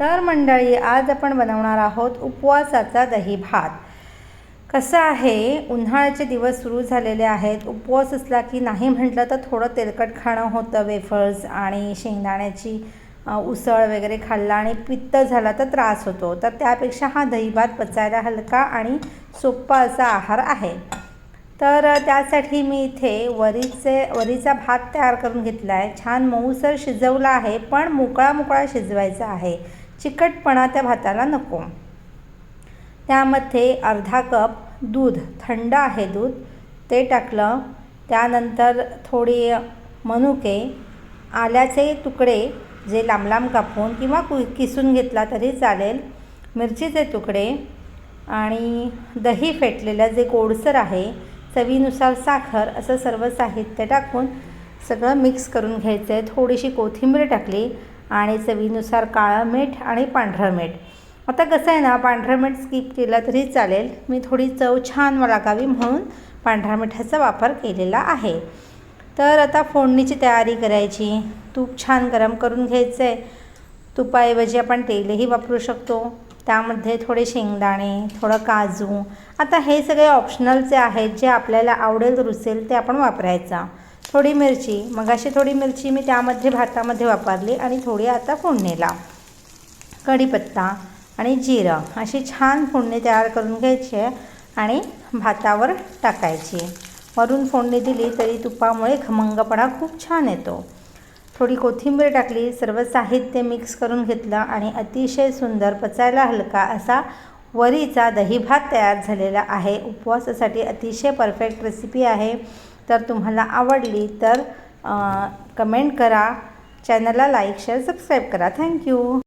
तर मंडळी आज आपण बनवणार आहोत उपवासाचा दही भात. कसं आहे उन्हाळ्याचे दिवस सुरू झालेले आहेत. उपवास असला की नाही म्हटलं तर थोडं तेलकट खाणं होतं वेफर्स आणि शेंगदाण्याची उसळ वगैरे खाल्ला आणि पित्त झाला तर त्रास होतो. तर त्यापेक्षा हा दही भात पचायला हलका आणि सोप्पा असा आहार आहे. तर त्यासाठी मी इथे वरीचे वरीचा भात तयार करून घेतला आहे छान मऊसर शिजवला आहे पण मोकळा मोकळा शिजवायचा आहे. चिकटपणा त्या भाताला नको. त्यामध्ये अर्धा कप दूध थंड आहे दूध ते टाकलं. त्यानंतर थोडी मनुके आल्याचे तुकडे जे लांब लांब कापून किंवा कु किसून घेतला तरी चालेल. मिरचीचे तुकडे आणि दही फेटलेलं जे गोडसर आहे चवीनुसार साखर असं सर्व साहित्य टाकून सगळं मिक्स करून घ्यायचं आहे थोडीशी कोथिंबीर टाकली. आणि चवीनुसार काळं मीठ आणि पांढरं मीठ. आता कसं आहे ना पांढरं मीठ स्किप केलं तरी चालेल. मी थोडी चव छान लागावी म्हणून पांढऱ्या मिठाचा वापर केलेला आहे. तर आता फोडणीची तयारी करायची. तूप छान गरम करून घ्यायचं आहे तुपाऐवजी आपण तेलही वापरू शकतो. त्यामध्ये थोडे शेंगदाणे थोडं काजू. आता हे सगळे ऑप्शनलचे आहेत जे आपल्याला आवडेल रुचेल ते आपण वापरायचा. थोडी मिरची मगाशी थोडी मिरची मी त्यामध्ये भातामध्ये वापरली आणि थोडी आता फोडणीला. कढीपत्ता आणि जिरं अशी छान फोडणी तयार करून घ्यायची आहे आणि भातावर टाकायची वरून फोडणी दिली तरी तुपामुळे खमंगपणा खूप छान येतो. थोडी कोथिंबीर टाकली सर्व साहित्य मिक्स करून घेतलं आणि अतिशय सुंदर पचायला हलका असा वरीचा दही भात तयार झालेला आहे. उपवासासाठी अतिशय परफेक्ट रेसिपी आहे. तर तुम्हाला आवडली तर कमेंट करा चॅनलला लाईक शेअर सबस्क्राईब करा. Thank you.